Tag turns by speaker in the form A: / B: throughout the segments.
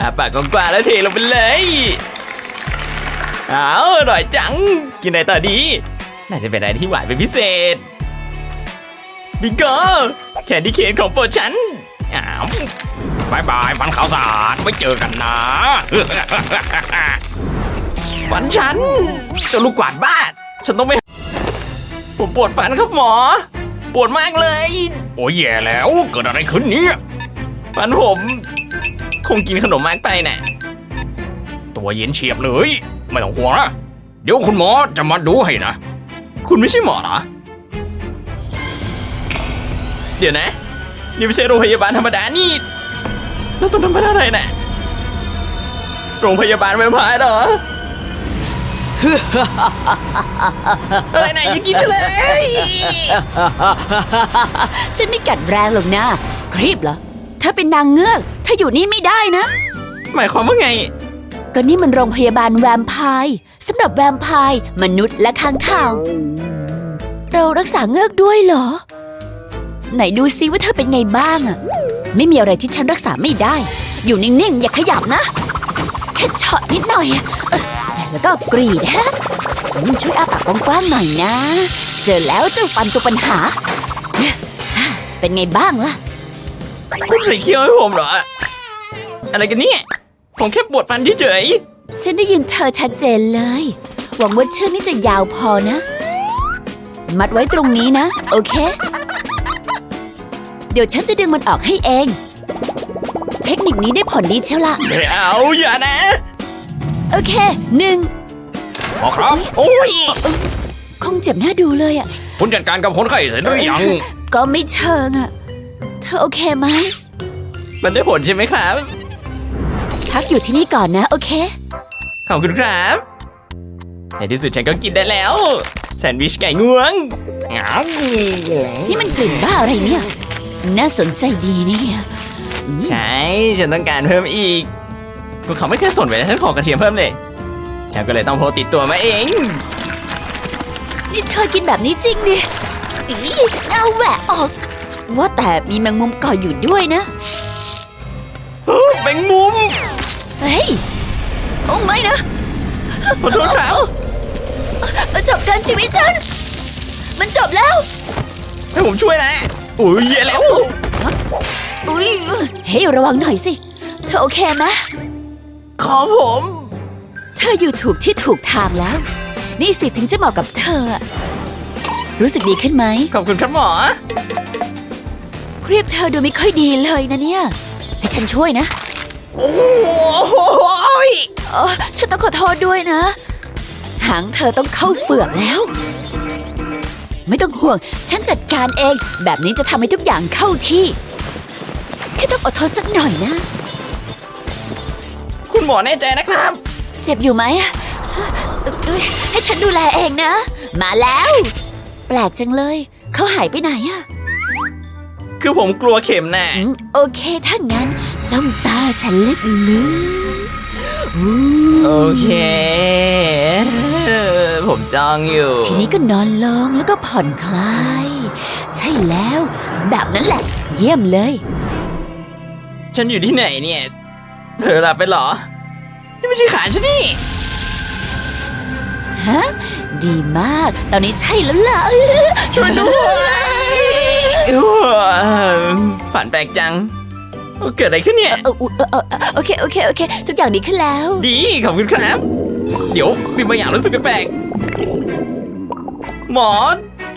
A: อาปากกว้างๆแล้วเทลงไปเลยเอาอร่อยจัง กินอะไรต่อดี น่าจะเป็นอะไรที่หวานเป็นพิเศษ บิงโกแคนดี้เคนของโปรดฉันอ้าว
B: บายบายฟันขาวสะอาดไว้เจอกันนะ
A: ฟันฉันเจะลูกกวาดบ้าน ฉันต้องไป ผมปวดฟันครับหมอ ปวดมากเลย
B: โอ้ยแย่แล้ว เกิดอะไรขึ้นเนี่ย
A: ฟันผม คงกินขนมมากไปน่ะ
B: ตัวเย็นเฉียบเลย ไม่ต้องห่วงนะเดี๋ยวคุณหมอจะมาดูให้นะ
A: คุณไม่ใช่หมอเหรอ เดี๋ยวนะ นี่ไม่ใช่โรงพยาบาลธรรมดานี่แล้วตรงนั้นมันอะไรน่ะโรงพยาบาลแวมไพร์เหรออะไรนะอย่ากินฉันเลย
C: ฉันไม่กัดแรงหรอกนะครีบเหรอถ้าเป็นนางเงือก ถ้าอยู่นี่ไม่ได้นะ
A: หมายความว่าไง
C: ก็นี่มันโรงพยาบาลแวมไพร์สำหรับแวมไพร์มนุษย์และค้างคาว เรารักษาเงือกด้วยเหรอ ไหนดูซิว่าเธอเป็นไงบ้างอะไม่มีอะไรที่ฉันรักษาไม่ได้ อยู่นิ่งๆ อย่าขยับนะ แค่เฉาะนิดหน่อยอะเออแล้วก็กรีดฮะอืมช่วยอาปากกว้างๆหน่อยนะ เจอแล้วเจ้าฟันตัวปัญหา เป็นไงบ้างล่ะ
A: คุณใส่เคี้ยวให้ผมเหรอ อะไรกันเนี่ย ผมแค่ปวดฟันเฉย
C: ฉันได้ยินเธอชัดเจนเลย หวังว่าเชือกนี้จะยาวพอนะ มัดไว้ตรงนี้นะ โอเค เดี๋ยวฉันจะดึงมันออกให้เอง เทคนิคนี้ได้ผลดีเชียวละ
A: ๆไม่เอาอย่านะ
C: โอเคหนึ่ง
B: หมอครับ
A: โอ้ย
C: คงเจ็บหน้าดูเลยอะ
B: คุณจัดการกับคนไข้เสร็จหรือยัง
C: ก็ไม่เชิงอะเธอโอเคไหม
A: มันได้ผลใช่ไหมครับ
C: พักอยู่ที่นี่ก่อนนะ โอเค
A: ขอบคุณครับ ในที่สุดฉันก็กินได้แล้ว แซนด์วิชไก่งวงอ้าว
C: นี่มันกลิ่นบ้าอะไรเนี่ย น่าสนใจดีเนี่ย
A: ใช่ ฉันต้องการเพิ่มอีกพวกเขาไม่เคยสนเวลาฉันขอกระเทียมเพิ่มเลย ฉันก็เลยต้องโพกติดตัวมาเอง
C: นี่เธอกินแบบนี้จริงดิอีเอาแหวะออก ว่าแต่มีแมงมุมเก่ออยู่ด้วยนะ
A: แมงมุม
C: เฮ้ย โอ้ไม่นะ
A: ขอโทษครับ
C: เอาจบการชีวิตฉัน มันจบแล้ว
A: ให้ผมช่วยนะอุ้ยเย่แล้ว
C: อุ้ยเฮ้ยระวังหน่อยสิ เธอโอเคไหม
A: ขอผม
C: เธออยู่ถูกที่ถูกทางแล้ว นี่สิถึงจะเหมาะกับเธออะรู้สึกดีขึ้นไหม
A: ขอบคุณครับหมอ
C: เครียดเธอดูไม่ค่อยดีเลยนะเนี่ย ให้ฉันช่วยนะ
A: โอ้โห
C: เออฉันต้องขอโทษด้วยนะ หางเธอต้องเข้าเฟือกแล้ว ไม่ต้องห่วง ฉันจัดการเอง แบบนี้จะทำให้ทุกอย่างเข้าที่ แค่ต้องอดทนสักหน่อยนะ
A: คุณหมอแน่ใจนะครับ
C: เจ็บอยู่ไหมเอ้ยให้ฉันดูแลเองนะ มาแล้ว แปลกจังเลย เขาหายไปไหนอะ
A: คือผมกลัวเข็มน่ะ
C: อืมโอเค ถ้างั้นจ้องตาฉันลึกๆอู้
A: โอเคเออผมจ้องอยู่
C: ทีนี้ก็นอนลงแล้วก็ผ่อนคลาย ใช่แล้ว แบบนั้นแหละ เยี่ยมเลย
A: ฉันอยู่ที่ไหนเนี่ยเธอหลับไปเหรอ นี่ไม่ใช่ขาฉันนี่
C: ฮะ ดีมาก ตอนนี้ใช่แล้วล่ะ
A: ช่วยด้วยเออ ฝันแปลกจัง เกิดอะไรขึ้นเนี่ย
C: เออเออเออเออโอเค โอเค โอเค ทุกอย่างดีขึ้นแล้ว
A: ดี ขอบคุณครับ เดี๋ยวมีบางอย่างรู้สึกแปลกๆหมอ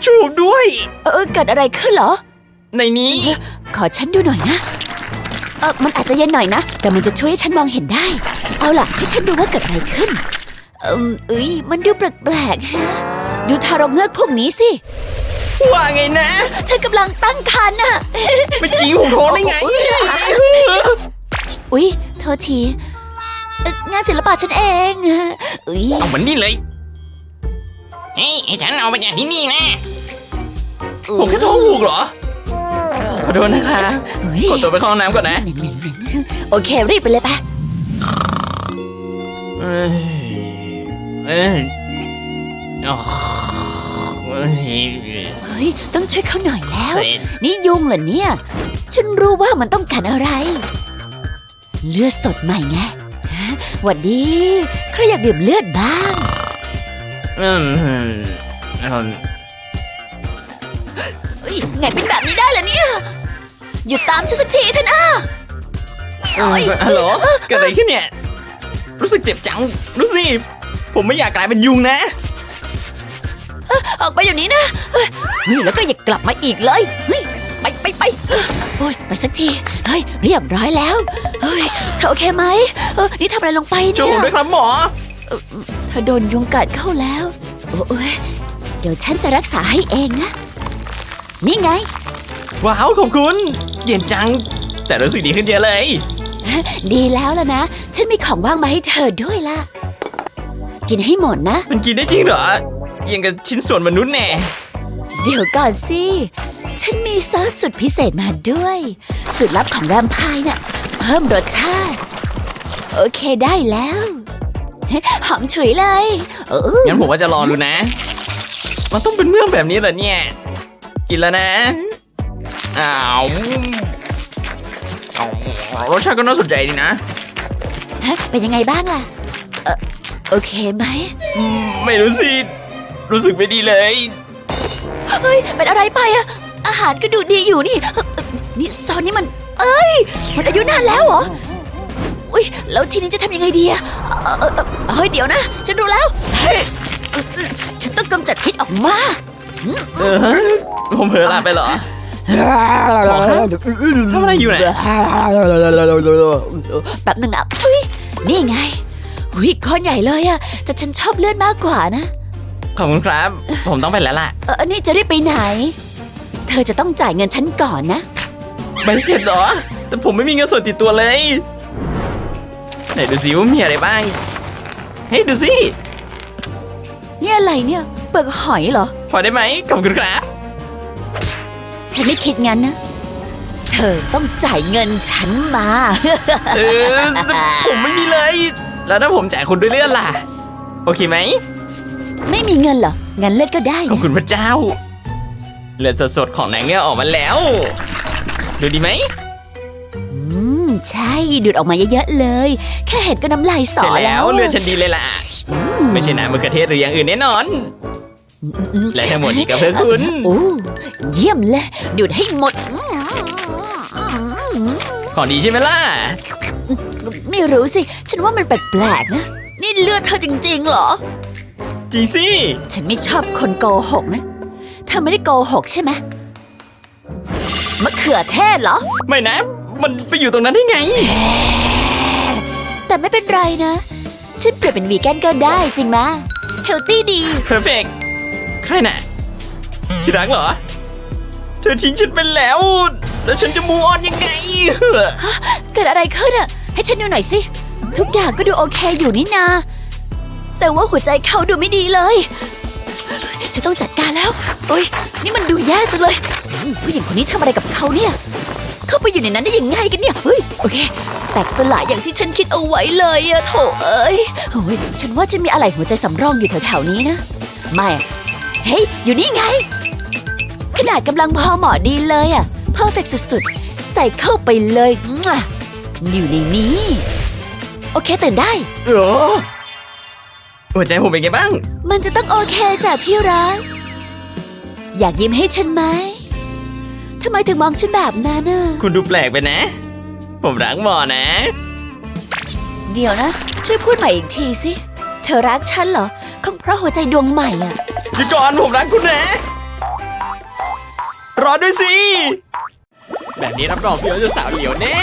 A: ชูบด้วย
C: เออเออเกิดอะไรขึ้นเหรอ
A: ในนี้
C: ขอฉันดูหน่อยนะ เออมันอาจจะเย็นหน่อยนะ แต่มันจะช่วยให้ฉันมองเห็นได้ เอาล่ะ ให้ฉันดูว่าเกิดอะไรขึ้น เอืมเอ้ย มันดูแปลกๆฮะ ดูทารกเงือกพวกนี้สิ
A: ว่าไงนะ
C: เธอกำลังตั้งครรภ์น่ะ
A: ไม่จริงผมท้องได้ไง
C: อุ๊ย โทษทีเอ่องานศิลปะฉันเองอุ๊ย
B: เอาเหมือนนี่เลย เฮ้ยให้ฉันเอาไปจากที่นี่นะ
A: ผมแค่ท้องผูกเหรอ ขอโทษนะคะ
C: เฮ้ย
A: ขอตัวไปเข้าห้องน้ำก่อนนะ
C: โอเค รีบไปเลยปะ
A: เอ้ยเอ้ยอ๋อเอ้ย
C: เฮ้ ยต้องช่วยเขาหน่อยแล้ว
A: เสร็จ
C: นี่ยุงเหรอเนี่ย ฉันรู้ว่ามันต้องการอะไร เลือดสดใหม่ไงหวัดดีใครอยากดื่มเลือดบ้าง
A: อืมอืม
C: เอ้ยไงเป็นแบบนี้ได้ล่ะเนี่ย หยุดตามฉันสักทีเถอะนะ
A: อืมฮัลโหลเกิดอะไรขึ้นเนี่ย รู้สึกเจ็บจัง รู้สิ ผมไม่อยากกลายเป็นยุงนะ
C: ออกไปเดี๋ยวนี้นะเฮ้ยนี่แล้วก็อย่ากลับมาอีกเลยเฮ้ยไปไปไปโอ้ยไปสักทีเฮ้ยเรียบร้อยแล้วเฮ้ยเธอโอเคไหมเออนี่ทำอะไรลงไป
A: ช่วย
C: เนี่
A: ผม
C: ย
A: ด้วยครับหมอ
C: เธอโดนยุงกัดเข้าแล้วโอ้ยเดี๋ยวฉันจะรักษาให้เองนะ นี่ไง
A: ว้าวขอบคุณ เย็นจัง แต่รู้สึกดีขึ้นเยอะเลย
C: ดีแล้วล่ะนะ ฉันมีของว่างมาให้เธอด้วยล่ะ กินให้หมดนะ
A: มันกินได้จริงเหรอ ยังกับชิ้นส่วนมนุษย์แน่
C: เดี๋ยวก่อนสิ ฉันมีซอสสุดพิเศษมาด้วยสูตรลับของแวมไพร์น่ะ เพิ่มรสชาติ โอเคได้แล้ว หอมฉุยเลยเออ
A: งั้นผมว่าจะลองดูนะ มันต้องเป็นเมืองแบบนี้เหรอเนี่ย กินแล้วนะอ้าวอ้าวรสชาติก็น่าสนใจดีนะ
C: ฮะเป็นยังไงบ้างล่ะเออโอเคไหม
A: อืมไม่รู้สิ รู้สึกไม่ดีเลย
C: เฮ้ยเป็นอะไรไปอะอาหารก็ดูดีอยู่นี่เอ่อนี่ซอนนี่มัน เอ้ยหมดอายุนานแล้วเหรอ อุ้ยแล้วทีนี้จะทำยังไงดีอะเอ่อเอ่อเอ่อเฮ้ยเดี๋ยวนะ ฉันรู้แล้วเฮ้ยฉันต้องกำจัดพิษออกมา
A: เออผมเผลอหลับไปเหรอ ทำอะไรอยู่เนี่ย
C: แป๊บหนึ่งนะอุ้ยนี่ไงอุ้ยก้อนใหญ่เลยอะแต่ฉันชอบเลือดมากกว่านะ
A: ขอบคุณครับ ผมต้องไปแล้วล่ะ
C: เออนี่จะรีบไปไหน เธอจะต้องจ่ายเงินฉันก่อนนะ
A: ใบเสร็จเหรอ แต่ผมไม่มีเงินสดติดตัวเลย ไหนดูสิว่ามีอะไรบ้าง เฮ้ยดูสิ
C: นี่อะไรเนี่ย เปลือกหอยเหรอ
A: พอได้ไหม ขอบคุณครับ
C: ฉันไม่คิดงั้นนะ เธอต้องจ่ายเงินฉันมา
A: เออแต่ผมไม่มีเลย แล้วถ้าผมจ่ายคุณด้วยเลือดล่ะ โอเคไหม
C: ไม่มีเงินเหรอ งั้นเล่นก็ได้
A: ขอบ
C: นะ
A: คุณพระเจ้า เลือดสดๆของนางเงือกออกมาแล้ว ดูดีไหม
C: อืม ใช่ ดูดออกมาเยอะๆเลย แค่เห็นก็น้ำลายส
A: เสร็
C: อ
A: จแล้
C: แล้วว
A: เลือดฉันดีเลยล่ะ ไม่ใช่น้ำมะเขือเทศหรืออย่างอื่นแน่นอน และทั้งหมดนี้ก็เพื่อคุณ
C: โอ้เยี่ยมเลย ดูดให้หมด
A: ของดีใช่ไหมล่ะ
C: ไม่รู้สิ ฉันว่ามันแปลกๆนะ นี่เลือดเธอจริงๆเหรอ
A: จริงสิ
C: ฉันไม่ชอบคนโกหกนะเธอไม่ได้โกหกใช่ไหมมะเขือเทศเหรอ
A: ไม่นะ มันไปอยู่ตรงนั้นได้ไง
C: แต่ไม่เป็นไรนะ ฉันเปลี่ยนเป็นวีแกนก็ได้จริงไหมเฮลตี้ดี
A: perfect ใครน่ะที่รักเหรอ เธอทิ้งฉันไปแล้ว แล้วฉันจะมูออนยังไง
C: เกิดอะไรขึ้นอะให้ฉันดูหน่อยสิ ทุกอย่างก็ดูโอเคอยู่นี่นา แต่ว่าหัวใจเขาดูไม่ดีเลย จะต้องจัดการแล้ว โอ้ยนี่มันดูแย่จังเลย ผู้หญิงคนนี้ทำอะไรกับเขาเนี่ย เข้าไปอยู่ในนั้นได้ยังไงกันเนี่ย เฮ้ย โอเค แตกสลายอย่างที่ฉันคิดเอาไว้เลยอะโถเอ้ยโอ้ยฉันว่าฉันมีอะไรหัวใจสำรองอยู่แถวๆนี้นะ ไม่ เฮ้ย อยู่นี่ไง ขนาดกำลังพอเหมาะดีเลยอะเพอร์เฟกสุดๆ ใส่เข้าไปเลยอยู่ในนี้ โอเคตื่นได้
A: เออ หัวใจผมเป็นไงบ้าง
C: มันจะต้องโอเคจากที่รัก อยากยิ้มให้ฉันไหม ทำไมถึงมองฉันแบบนั้นน่ะ
A: คุณดูแปลกไปนะ ผมรักหมอนะ
C: เดี๋ยวนะ ช่วยพูดใหม่อีกทีสิ เธอรักฉันเหรอ คงเพราะหัวใจดวงใหม่อะ
A: หยุดก่อนผมรักคุณนะ รอด้วยสิ แบบนี้รับรองพี่โอจะสาวเหลียวแน่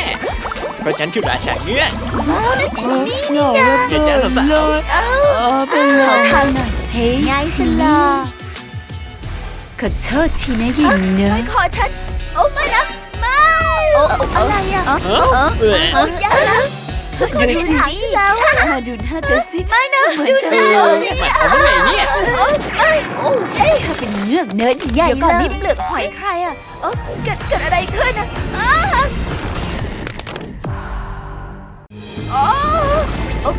A: เพราะฉันคือราชาเงือก
C: ว้าวนั่นจินนี่นี่ไง
A: เดี๋ยวจ้าสาว
C: เอ้าขอทางหน่อยเฮ้ยไงสลาขอโทษทีนะยิงเนอะขอฉันโอ้ไม่นะไม่โอ้อะไรอะ
A: ๆเออเออ
C: เอออย่าแล้วดูสิแล้วดูหน้าเธอสิไม่นะเหมือนฉันเลย
A: หมายความว่าไงเนี่ย
C: ไม่โอ้เอ้ยเธอเป็นเงือกเนื้อใหญ่เดี๋ยวก่อนนี่เปลือกหอยใครอะเออเกิดเกิดอะไรขึ้นอะอ้า โอ้โอ้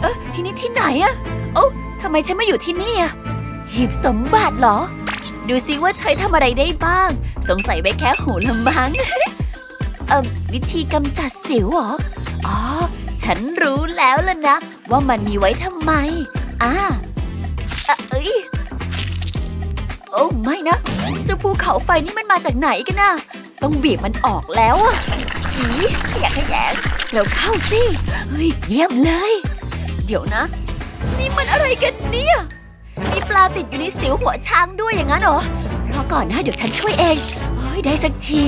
C: เออที่นี่ที่ไหนอะโอ้ทำไมฉันมาอยู่ที่นี่อะหีบสมบัติเหรอ ดูสิว่าใช้ทำอะไรได้บ้าง สงสัยไว้แค่หูลำบังเอ่อวิธีกำจัดสิวเหรอ อ๋อ ฉันรู้แล้วล่ะนะ ว่ามันมีไว้ทำไม อ่าอะเอ้ยโอ้ไม่นะเจ้าภูเขาไฟนี่มันมาจากไหนกันนะต้องบีบมันออกแล้วอะอีขยะแขยง เร็วเข้าสิเฮ้ยเยี่ยมเลย เดี๋ยวนะ นี่มันอะไรกันเนี่ย มีปลาติดอยู่ในสิวหัวช้างด้วยอย่างนั้นเหรอ รอก่อนนะเดี๋ยวฉันช่วยเองเฮ้ยได้สักที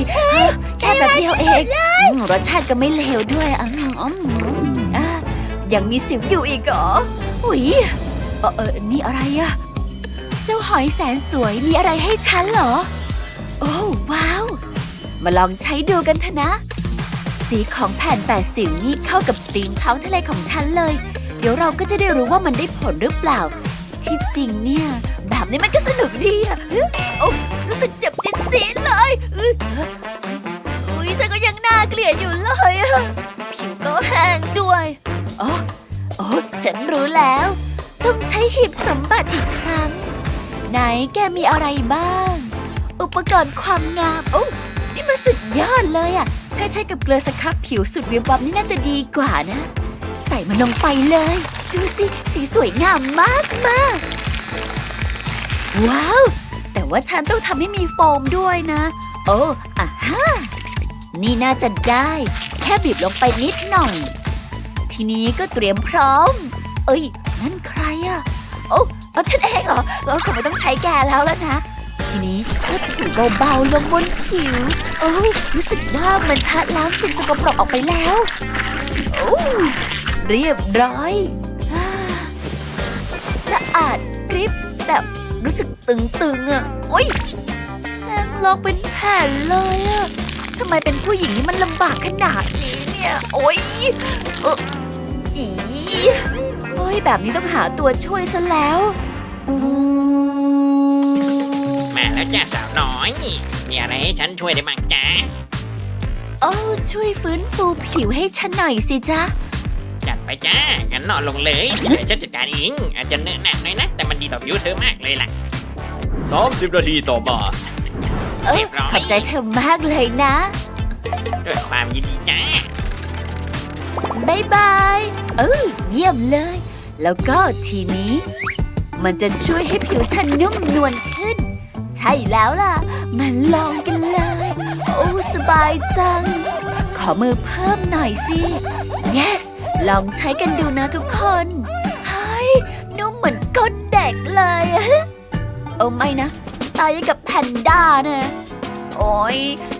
C: แค่แบบเดียวเองอืมรสชาติก็ไม่เลวด้วยอืมอืมอืมอะยังมีสิวอยู่อีกเหรออุ้ยเออเออนี่อะไรอะเจ้าหอยแสนสวยมีอะไรให้ฉันเหรอ โอ้ว้าว มาลองใช้ดูกันเถอะนะ สีของแผ่นแปดสิวนี่เข้ากับธีมท้องทะเลของฉันเลย เดี๋ยวเราก็จะได้รู้ว่ามันได้ผลหรือเปล่า ที่จริงเนี่ย แบบนี้มันก็สนุกดีอะเฮ้ยโอ้รู้สึกเจ็บจี๊ดๆเลยอุ๊ยอุ้ยฉันก็ยังน่าเกลียดอยู่เลยอะผิวก็แห้งด้วยอ๋อโอ้ฉันรู้แล้ว ต้องใช้หีบสมบัติอีกครั้ง ไหนแกมีอะไรบ้าง อุปกรณ์ความงามโอ้ นี่มันสุดยอดเลยอะถ้าใช้กับเกลือสครับผิวสุดวิบวับนี่น่าจะดีกว่านะ ใส่มันลงไปเลย ดูสิ สีสวยงามมากมากว้าว แต่ว่าฉันต้องทำให้มีโฟมด้วยนะ โอ้อะฮะนี่น่าจะได้ แค่บีบลงไปนิดหน่อย ทีนี้ก็เตรียมพร้อม เอ้ย นั่นใครอะโอ้เอาฉันเองเหรอเออคงไม่ต้องใช้แกแล้วแล้วนะ ทีนี้ก็ถูเบาๆลงบนผิว โอ้รู้สึกว่ามันชะล้างสิ่งสกปรกออกไปแล้ว โอ้เรียบร้อย สะอาดกริบแต่รู้สึกตึงๆอะ โอ้ยแห้งลอกเป็นแผ่นเลยอะทำไมเป็นผู้หญิงนี่มันลำบากขนาดนี้เนี่ย โอ้ยเอออีโอ้ยแบบนี้ต้องหาตัวช่วยซะแล้วอืม
B: แล้วจ้าสาวน้อย มีอะไรให้ฉันช่วยได้บ้างจ้า
C: โอ้ช่วยฟื้นฟูผิวให้ฉันหน่อยสิจ๊ะ
B: จัดไปจ้างั้นนอนลงเลยเดี๋ยวฉันจัดการเองอาจจะเนื้อะหนักหน่อยนะ แต่มันดีต่อผิวเธอมากเลยล่ะ
A: สามสิบนาทีต่อมา
C: เออ
B: เรียบร้อย
C: ขอบใจเธอมากเลยนะ
B: ด้วยความยินดีจ้า
C: บายบายเออเยี่ยมเลย แล้วก็ทีนี้ มันจะช่วยให้ผิวฉันนุ่มนวลขึ้น ใช่แล้วล่ะ มาลองกันเลย โอ้ สบายจัง ขอมือเพิ่มหน่อยสิ yes ลองใช้กันดูนะทุกคนเฮ้ยนุ่มเหมือนก้นเด็กเลยอะโอ้ไม่นะ ตายกับแพนด้านะโอ้ย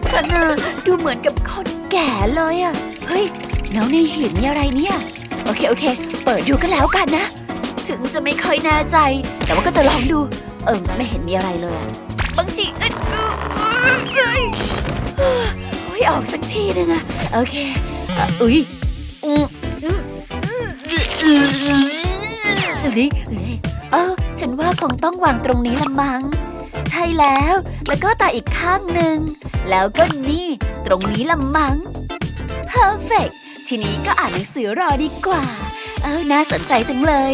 C: ฉันะดูเหมือนกับคนแก่เลยอะเฮ้ยแล้วในหีบมีอะไรเนี่ย โอเคโอเค เปิดดูกันแล้วกันนะ ถึงจะไม่ค่อยแน่ใจ แต่ว่าก็จะลองดู เออไม่เห็นมีอะไรเลยอะ บางทีอึดอึดอึดอึดโอ้ยออกสักทีนึงอะโอเคอุ้ยอืออือืมอืมเออฉันว่าคงต้องวางตรงนี้ละมั้ง ใช่แล้ว แล้วก็ตาอีกข้างหนึ่ง แล้วก็นี่ ตรงนี้ละมั้ง perfect ทีนี้ก็อ่านหนังสือรอดีกว่า เออน่าสนใจจังเลย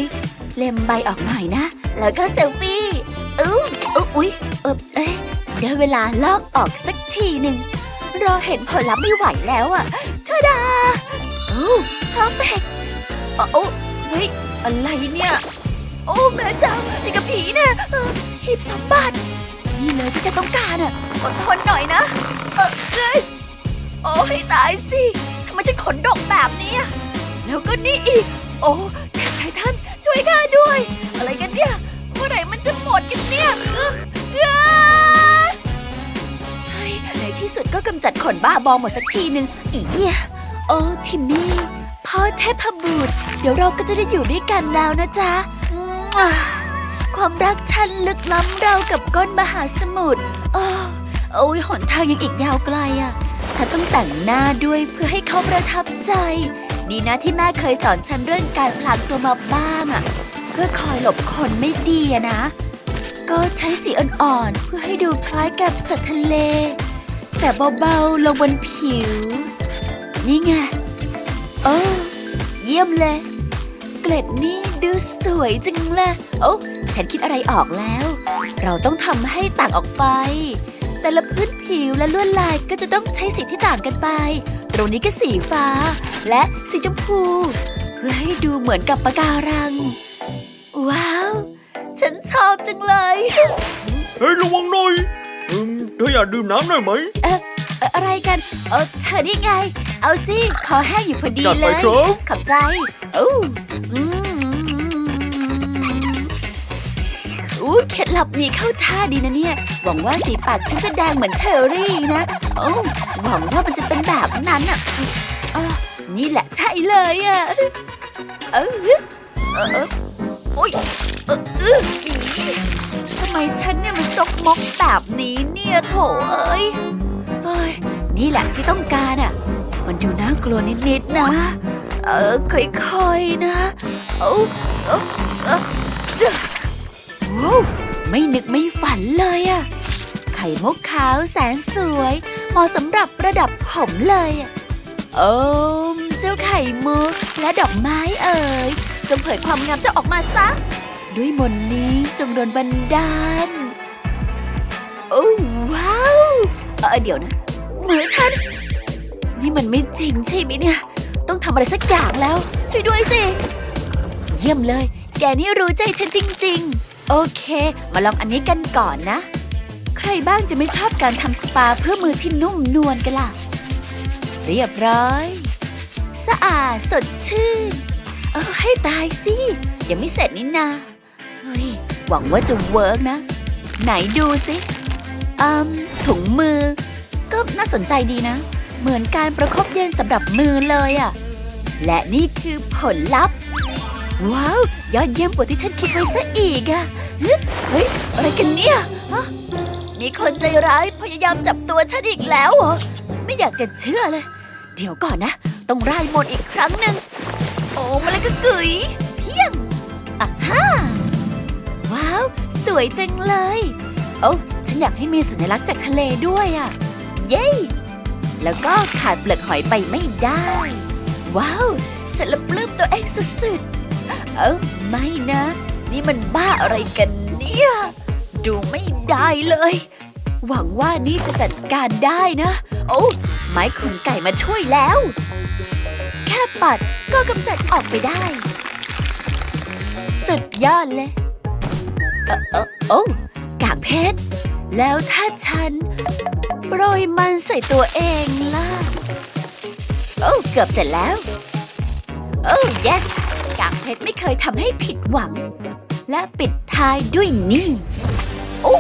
C: เล่มใบออกหน่อยนะ แล้วก็เซลฟี่อู้ อุ๊ยเออเอ๊ะได้เวลาลอกออกสักทีหนึ่งรอเห็นผลลัพธ์ไม่ไหวแล้วอะทาดาโอ้ perfect โอ้โอ้เฮ้ยอะไรเนี่ย โอ้แม่เจ้านี่กับผีเนี่ยหีบสมบัตินี่เลยที่จะต้องการอะอดทนหน่อยนะ เออเอ้ยโอ้ให้ตายสิทำไมฉันขนดกแบบนี้อะแล้วก็นี่อีก โอ้แทท่านช่วยข้าด้วย อะไรกันเนี่ย เมื่อไหร่มันจะหมดกันเนี่ยในที่สุดก็กำจัดขนบ้าบอหมดสักทีหนึ่งอีเนี่ยโอ้ทิมมี่พ่อเทพบุตร เดี๋ยวเราก็จะได้อยู่ด้วยกันแล้วนะจ๊ะ ความรักฉันลึกล้ำเราวกับก้นมหาสมุทรโอ้โอ้ยหนทางยังอีกยาวไกลอะฉันต้องแต่งหน้าด้วยเพื่อให้เขาประทับใจ ดีนะที่แม่เคยสอนฉันเรื่องการพลางตัวมาบ้างอะ พื่อคอยหลบคนไม่ดีนะ ก็ใช้สีอ่อนๆเพื่อให้ดูคล้ายกับสัตว์ทะเล แต่เบาๆลงบนผิว นี่ไงโอ้เยี่ยมเลย เกล็ดนี่ดูสวยจังเลยโอ้ฉันคิดอะไรออกแล้ว เราต้องทำให้ต่างออกไป แต่ละพื้นผิวและลวดลายก็จะต้องใช้สีที่ต่างกันไป ตรงนี้ก็สีฟ้า และสีชมพู เพื่อให้ดูเหมือนกับปะการัง ว้าว ฉันชอบจังเลย
A: เฮ้ยระวังหน่อยอืมเธออยากดื่มน้ำหน่อยไหม
C: เอ่ออะไรกันเออเธอนี่ไง เอาสิขอแห้งอยู่พอดี
A: จัด
C: เล
A: ไป
C: ย
A: ครับ
C: ขอบใจอู้อืมอู้เคล็ดลับนี้เข้าท่าดีนะเนี่ย หวังว่าสีปากฉันจะแดงเหมือนเชอรี่นะ โอ้หวังว่ามันจะเป็นแบบนั้นอะอ๋อนี่แหละใช่เลยอะ เออเออเออ โอ๊ยเออเอออีทำไมฉันเนี่ยมันซกมกแบบนี้เนี่ยโถเอ้ยเฮ้ย นี่แหละที่ต้องการอะ มันดูน่ากลัวนิดๆนะ เออค่อยๆนะโอ้เออเออเอ้อว้าวไม่นึกไม่ฝันเลยอะ ไข่มุกขาวแสนสวยเหมาะสำหรับประดับผมเลยอะโอ้มเจ้าไข่มุกและดอกไม้เอ่ย จงเผยความงามเจ้าออกมาซะ ด้วยมนต์นี้จงโดนบันดาล โอ้ว้าว เออเดี๋ยวนะเหมือนฉัน นี่มันไม่จริงใช่ไหมเนี่ย ต้องทำอะไรสักอย่างแล้ว ช่วยด้วยสิ เยี่ยมเลย แกนี่รู้ใจฉันจริง ๆ โอเค มาลองอันนี้กันก่อนนะ ใครบ้างจะไม่ชอบการทำสปาเพื่อมือที่นุ่มนวลกันล่ะ เรียบร้อย สะอาดสดชื่น เออให้ตายสิ ยังไม่เสร็จนี่นาเฮ้ยหวังว่าจะเวิร์กนะ ไหนดูสิอืมถุงมือ ก็น่าสนใจดีนะ เหมือนการประคบเย็นสำหรับมือเลยอะ่ะและนี่คือผลลัพธ์ ว้าว ยอดเยี่ยมกว่าที่ฉันคิดไว้ซะอีกอะเฮ้ยเฮ้ย อะไรกันเนี่ยมีคนใจร้ายพยายามจับตัวฉันอีกแล้วเหรอ ไม่อยากจะเชื่อเลย เดี๋ยวก่อนนะ ต้องร่มนอีกครั้งหนึ่ง มาเลยก็กุ๋ยเพียงอะฮ่าว้าว สวยจังเลย โอ้ฉันอยากให้มีสัญลักษณ์จากทะเลด้วยอะเย้แล้วก็ขาดเปลือกหอยไปไม่ได้ ว้าว ฉันละปลื้มตัวเองสุดๆ เอ้าไม่นะ นี่มันบ้าอะไรกันเนี่ย ดูไม่ได้เลย หวังว่านี่จะจัดการได้นะ โอ้ไม้ขนไก่มาช่วยแล้ว ค่ปัดก็กำจัดออกไปได้ สุดยอดเลยเออโอ้กากเพชร แล้วถ้าฉัน โปรยมันใส่ตัวเองล่ะ โอ้ เกือบเสร็จแล้ว โอ้ yes กากเพชรไม่เคยทำให้ผิดหวัง และปิดท้ายด้วยนี่ โอ้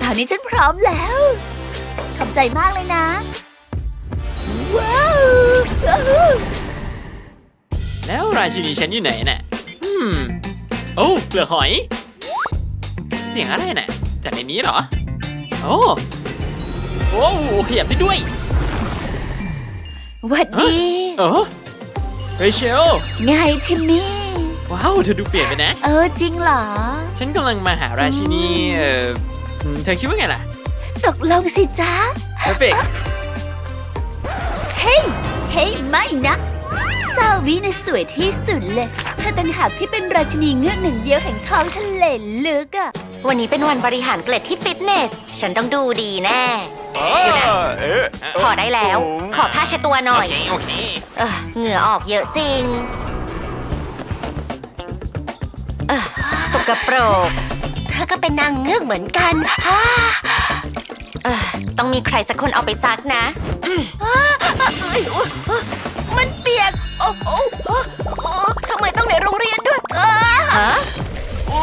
C: ตอนนี้ฉันพร้อมแล้ว ขอบใจมากเลยนะว้าวอ้าว
B: แล้วราชินีฉันอยู่ไหนน่ะอืมโอ้เปลือกหอย เสียงอะไรน่ะจากในนี้เหรอ โอ้โอ้ขยับได้ด้วย
C: หวัดดี
B: เออเรเชล
C: ไงทิมมี่
B: ว้าว เธอดูเปลี่ยนไปนะ
C: เออ จริงเหรอ
B: ฉันกำลังมาหาราชินี เอ่ออืมเธอคิดว่าไงล่ะ
C: ตกลงสิจ๊ะ
B: perfect
C: เฮ้ย เฮ้ย ไม่นะซาวีน่ะสวยที่สุดเลยเธอต่างหากที่เป็นราชินีเงือกหนึ่งเดียวแห่งท้องทะเลลึกอะ
D: วันนี้เป็นวันบริหารเกล็ดที่ฟิตเนส ฉันต้องดูดีแน่อยู่นะ
A: เอ๊ะ
D: พอได้แล้ว ขอผ้าเช็ดตัวหน่
B: โอ
D: อย
B: เคโอเค
D: เออเหงื่อออกเยอะจริง เออสกปรก
C: เธอก็เป็นนางเงือกเหมือนกันฮ่า
D: เออ ต้องมีใครสักคนเอาไปซักนะ
C: เอ้ยโอ๊ยมันเปียกโอ้โอ้โอ้โอ้ทำไมต้องในโรงเรียนด้วยเออ
D: ฮะ
A: โอ้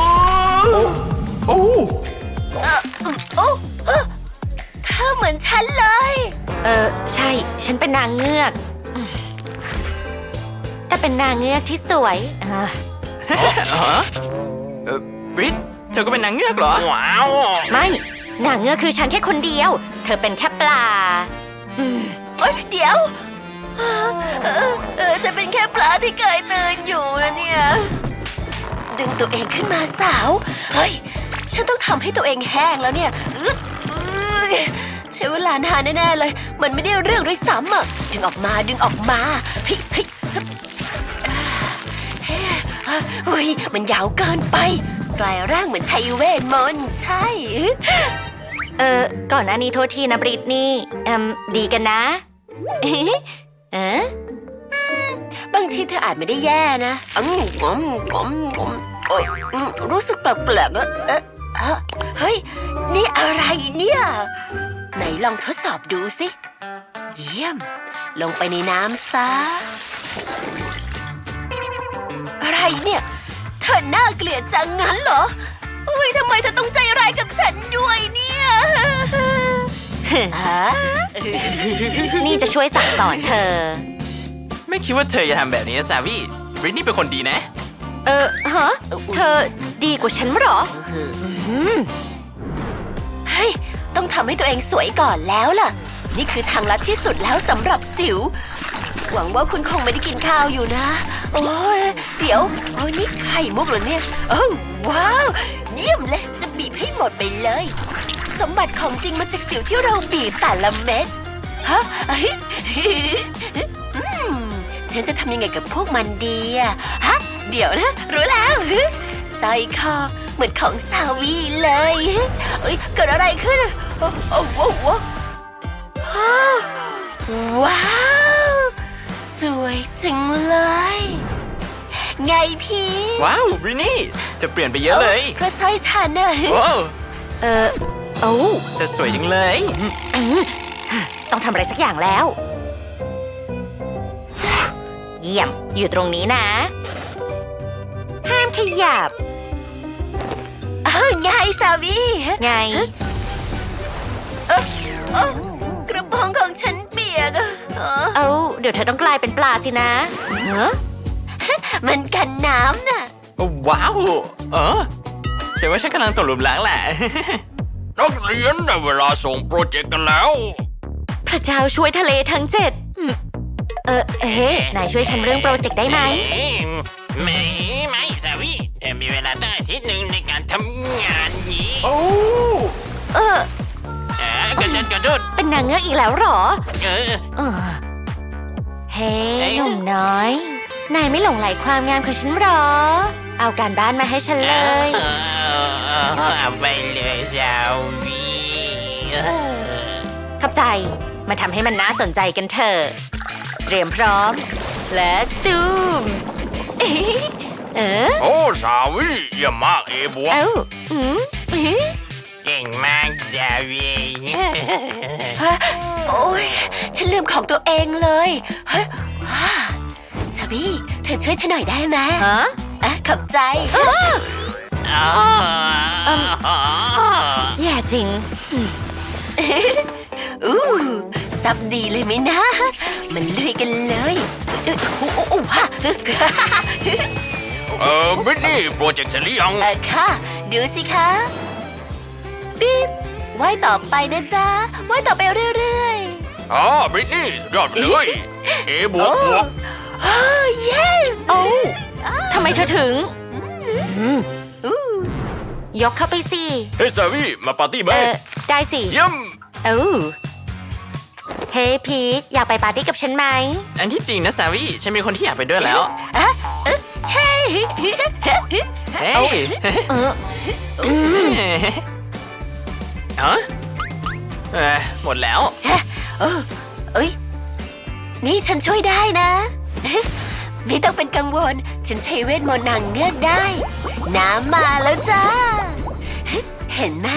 A: โอ้
C: เออโอ้เออเธอเหมือนฉันเลย
D: เออ ใช่ ฉันเป็นนางเงือกอืมแต่เป็นนางเงือกที่สวยอ่า
A: ฮะเออบริทเธอก็เป็นนางเงือกเหรอ
B: ว้าว
D: ไม่ นางเงือกคือฉันแค่คนเดียว เธอเป็นแค่ปลา อืม
C: เอ้ยเดี๋ยวเออเออเออจะเป็นแค่ปลาที่เกยตื่นอยู่นะเนี่ย ดึงตัวเองขึ้นมาสาว เฮ้ย ฉันต้องทำให้ตัวเองแห้งแล้วเนี่ยอึ๊ดอื้อใช้เวลานานแน่ๆเลย มันไม่ได้เรื่องด้วยซ้ำอะดึงออกมาดึงออกมาเฮ้ยเฮ้ยฮึบอ่าเฮ้ยเฮ้ยมันยาวเกินไป กลายร่างเหมือนชัยเวทมนต์ใช่
D: เออ ก่อนหน้านี้โทษทีนะบริตนี่เอืมดีกันนะเอ๊ะเออบางทีเธออาจไม่ได้แย่นะอืมอืมอืมอืมโอ๊ยอืมรู้สึกแปลกๆอะเอ๊ะเอ๊ะเฮ้ย นี่อะไรเนี่ย ไหนลองทดสอบดูสิ เยี่ยม ลงไปในน้ำซะ อะไรเนี่ย เธอหน่าเกลียดจังงั้นเหรอ นี่จะช่วยสั่งสอนเธอ
A: ไม่คิดว่าเธอจะทำแบบนี้นะซาวี่บริตนี่เป็นคนดีนะ
D: เออฮะเธอดีกว่าฉันเหรอมเฮ้ยต้องทำให้ตัวเองสวยก่อนแล้วล่ะ นี่คือทางลัดที่สุดแล้วสำหรับสิว หวังว่าคุณคงไม่ได้กินข้าวอยู่นะ โอ้ยเดี๋ยวโอ้ยนี่ไข่มุกเหรอเนี่ยโอ้ว้าว เยี่ยมเลย จะบีบให้หมดไปเลย สมบัติของจริงมาจากสิวที่เราบีบแต่ละเม็ด ฮะเอ้ยอืมฉันจะทำยังไงกับพวกมันดีอะฮะ เดี๋ยวนะ รู้แล้วสร้อยคอเหมือนของสาวีเลยเอ้ยเกิดอะไรขึ้นอะโอ้โอ้โอ้โอ้อ้าวว้าวสวยจังเลย ไงพี่
A: ว้าวบริตนี่เธอเปลี่ยนไปเยอะเลย
D: เพราะสร้อยฉันน่ะ
A: ว้าว
D: เออ โอ้
A: เธอสวยจังเลย
D: อืมต้องทำอะไรสักอย่างแล้ว เยี่ยม อยู่ตรงนี้นะ ห้ามขยับเออไงสามีไงกระโปรงของฉันเปียกเอาเดี๋ยวเธอต้องกลายเป็นปลาสินะเฮ้มันกันน้ำน่ะ
A: ว้าว เออฉันว่าฉันกำลังตกหลุมรักแหละ นักเรียนได้เวลาส่งโปรเจกต์กันแล้ว
D: พระเจ้าช่วยทะเลทั้งเจ็ดอืมเออเอ๊ะนายช่วยฉันเรื่องโปรเจกต์ได้ไหม
B: ไม่ไม่สาวีเธอมีเวลาตั้งอาทิตย์หนึ่งในการทำงานนี้
A: โอ้
D: เออ
B: เออกระจุดกระจุด
D: เป็นนางเงือกอีกแล้วเหรอ
B: เออ
D: เออเฮ้หนุ่มน้อย นายไม่หลงไหลความงามของฉันหรอ เอาการบ้านมาให้ฉันเลย
B: เออเอา ไปเลยสาวีเออ
D: ขับใจ มาทำให้มันน่าสนใจกันเถอะ เตรียมพร้อม และตูมเอ๊ะเออ
A: โอ้สาวิเยี่ยมมากเอบวก
D: เอ้าอืมเอ๊ะ
B: เก่งมากสาวี
D: ฮะโอ้ยฉันลืมของตัวเองเลยเฮ้ยฮ่าซาบี้เธอช่วยฉันหน่อยได้ไหมฮะอะขับใจ แย่จริง อู้ซับดีเลยไหมนะ มันลุยกันเลยเอ้ยอู้อู้อู้ฮะ
A: เออบริตนี่โปรเจกต์เสร็จหรือยัง
D: เออค่ะ ดูสิคะปิ๊บว่ายต่อไปนะจ๊ะว่ายต่อไปเรื่อย
A: อ๋อบริตนี่สุดยอดไปเลย เอบวกบวก
D: ๆ oh yes โอ้ทำไมเธอถึงอู้ ยกเข้าไปสิ
A: เฮ้ยสาวิมาปาร์ตี้ไหม
D: เออ ได้สิ
A: เยี่ยม
D: เอ้าเฮ้พีทอยากไปปาร์ตี้กับฉันไหม
A: อันที่จริงนะสาวิฉันมีคนที่อยากไปด้วยแล้ว
D: อะเอ๊ะเฮ้ย
A: เฮ้ย
D: เออ
A: เออเออหมดแล้ว
D: เออเอ้ย นี่ฉันช่วยได้นะ ไม่ต้องเป็นกังวล ฉันใช้เวทมนต์นางเงือกได้ น้ำมาแล้วจ้า เห็นไหม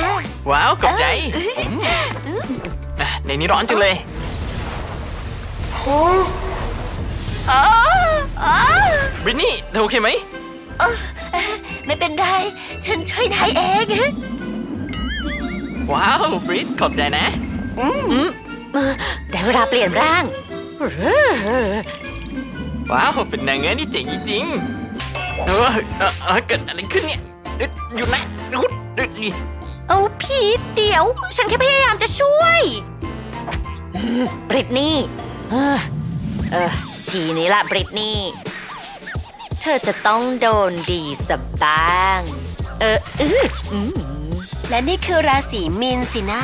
A: ว้าวขอบใจอืมอะในนี้ร้อนจังเลย
D: อ๋ออ๋อ บ
A: ริตนี่เธอโอเคไหม
D: ไม่เป็นไร ฉันช่วยได้เอง
A: ว้าวบริตขอบใจนะ
D: ได้เวลาเปลี่ยนร่าง
A: ว้าว เป็นนางเงือกนี่เจ๋งจริงๆเออเออเออเกิดอะไรขึ้นเนี่ยอยหยุดนะหยุดดนี่
D: เอาพีทเดี๋ยว ฉันแค่พยายามจะช่วยบริตนี่เออทีนี้ละบริตนี่เธอจะต้องโดนดีสับบ้าง เอออืออืมและนี่คือราศีมีนสินะ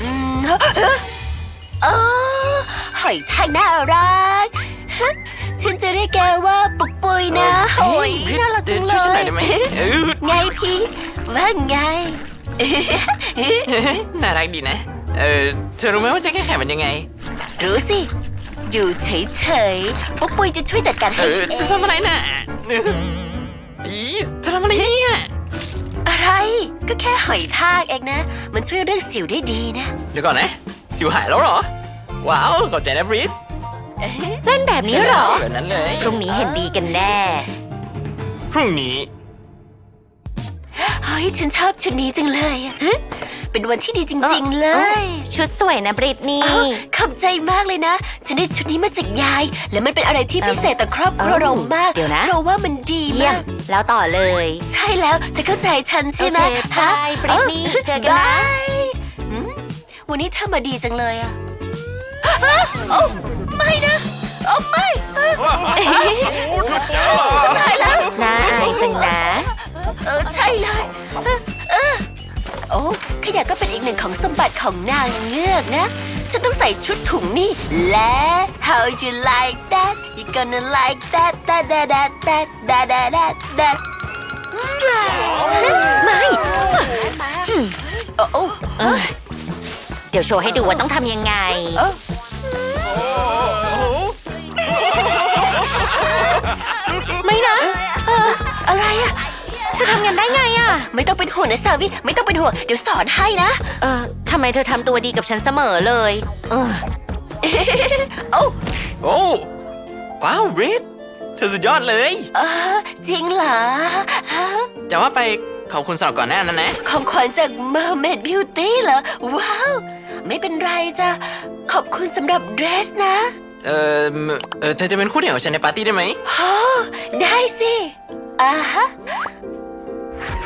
D: อืมเออหอยทากน่ารัก ฉันจะเรียกแกว่าปุกปุยนะโอ้ย
A: เฮ้ย
D: น่ารักจังเล
A: ช่วยฉันหน่
D: ย
A: อยได้ไหมเออ
D: ไงพี่ว่าไง
B: น่ารักดีนะ เออเธอรู้ไหมว่าจะแก้ไขมันยังไง
D: รู้สิ อยู่เฉยๆปุ๊กปุยจะช่วยจัดการ
B: เอ
D: ให้
B: อ
D: เอ
B: เธองทำอะไรน่ะอีเธอทำอะไรเนี่ย
D: อะไร ก็แค่หอยทากเองนะ มันช่วยเรื่องสิวได้ดีนะ
B: เดี๋ยวก่อนนะ สิวหายแล้วเหรอ ว้าวขอบใจนะบริส
D: เล่นแบบนี้เหรอ
B: แบบนั้นเลย
D: พรุ่งนี้เห็นดีกันแน่
B: พรุ่งนี้
D: เฮ้ย ฉันชอบชุดนี้จังเลยอะฮะเป็นวันที่ดีจริง ๆ เลย
E: ชุดสวยนะบริตนี่
D: อ้าวขอบใจมากเลยนะ ฉันได้ชุดนี้มาจากยาย และมันเป็นอะไรที่พิเศษต่อครอบครัว
E: เอ้า
D: เรามาก
E: เดี๋ยวนะ
D: เพราะว่ามันดี
E: เยี่ย
D: มามก
E: แล้วต่อเลย
D: ใช่แล้วเธอเข้าใจฉันใช่ไหม
E: โอเค
D: ฮะ
E: บายบริตนี่เจอกันนะ
D: บายอืมวันนี้เธอมาดีจังเลยอะ อ้าวโอ้ไม่นะโอ้ไม่ตายแล้ว
E: น่าอายจังนะ
D: เออใช่เลยเออเออโอ้ขยะก็เป็นอีกหนึ่งของสมบัติของนางเงือกนะ ฉันต้องใส่ชุดถุงนี่ และ how you like that you gonna like that that that that that that that that that ไม่โอ้โอ้
E: เอ้ยเดี๋ยวโชว์ให้ดูว่าต้องทำยังไง
D: เอ้า ไม่นะเอออะไรอะ
E: เธอทำงานได้ไงอะ
D: ไม่ต้องเป็นห่วงนะสาวิไม่ต้องเป็นห่วงเดี๋ยวสอนให้นะ
E: เออทำไมเธอทำตัวดีกับฉันเสมอเลยเออ
D: โอ้
B: โอ้ว้าวบริสเธอสุดยอดเลย
D: เออจริงเหรอฮะ
B: จะว่าไปขอบคุณสำหรับก่อนหน้านั้นนะ
D: ของขวัญจาก Mermaid Beauty เหรอ ว้าว ไม่เป็นไรจ้ะ ขอบคุณสำหรับเดรสนะ
B: เออเออเธอจะเป็นคู่เดี่ยวกับฉันในปาร์ตี้ได้ไหม
D: โอ้ได้สิอ่าฮะ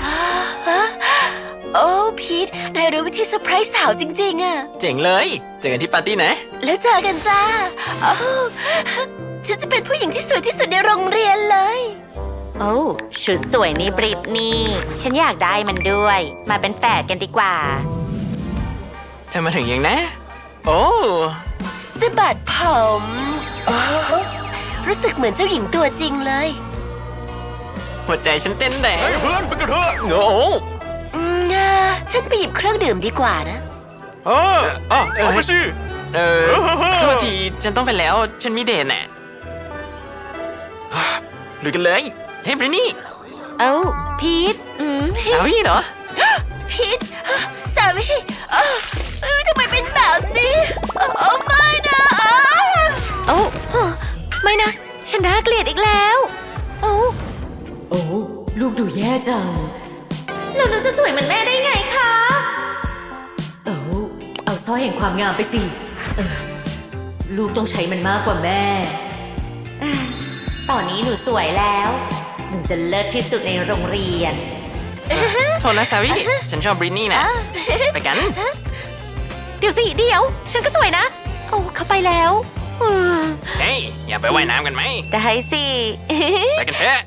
D: อ่าฮะโอ้พีทนายรู้วิธีเซอร์ไพรส์สาวจริง ๆอะ
B: เจ๋งเลยเจอกันที่ปาร์ตี้นะ
D: แล้วเจอกันจ้าโอ้ฉันจะเป็นผู้หญิงที่สวยที่สุดในโรงเรียนเลย
E: โอ้ชุดสวยนี่บริตนี่ ฉันอยากได้มันด้วย มาเป็นแฝดกันดีกว่า
B: เธอมาถึงยังนะ โอ้
D: สะบัดผมโอ้รู้สึกเหมือนเจ้าหญิงตัวจริงเลย
B: หัวใจฉันเต้นแรงเพื่อนไปกันเถอะโอ้
D: อืมอ่าฉันไปหยิบเครื่องดื่มดีกว่านะ
B: เอออ๋อเอาไปสิเออโทษทีฉันต้องไปแล้ว ฉันมีเดทน่ะลุยกันเลยเฮ้ยบรินี่
E: เอ้าพีทอืม
B: สาวีเหรอ
D: พีทสามีเอ้าเอ้ยทำไมเป็น แบบนี้โอ้โอ้ไม่นะอ้า
E: โอ้ฮะไม่นะ ฉันน่าเกลียดอีกแล้วโอ้
F: โอ้ลูกดูแย่จัง
E: แล้วหนูจะสวยเหมือนแม่ได้ไงคะ
F: เอ้าเอาสร้อยแห่งความงามไปสิเออลูกต้องใช้มันมากกว่าแม่
E: ตอนนี้หนูสวยแล้ว หนูจะเลิศที่สุดในโรงเรียน
B: โทษนะสาวีฉันชอบบรินี่นะ ไปกัน
E: เดี๋ยวสิเดี๋ยว ฉันก็สวยนะโอ้เขาไปแล้วอืม
B: เฮ้ย อย่าไปว่ายน้ำกันไหม
E: ได้สิ
B: ไปกันเถอะ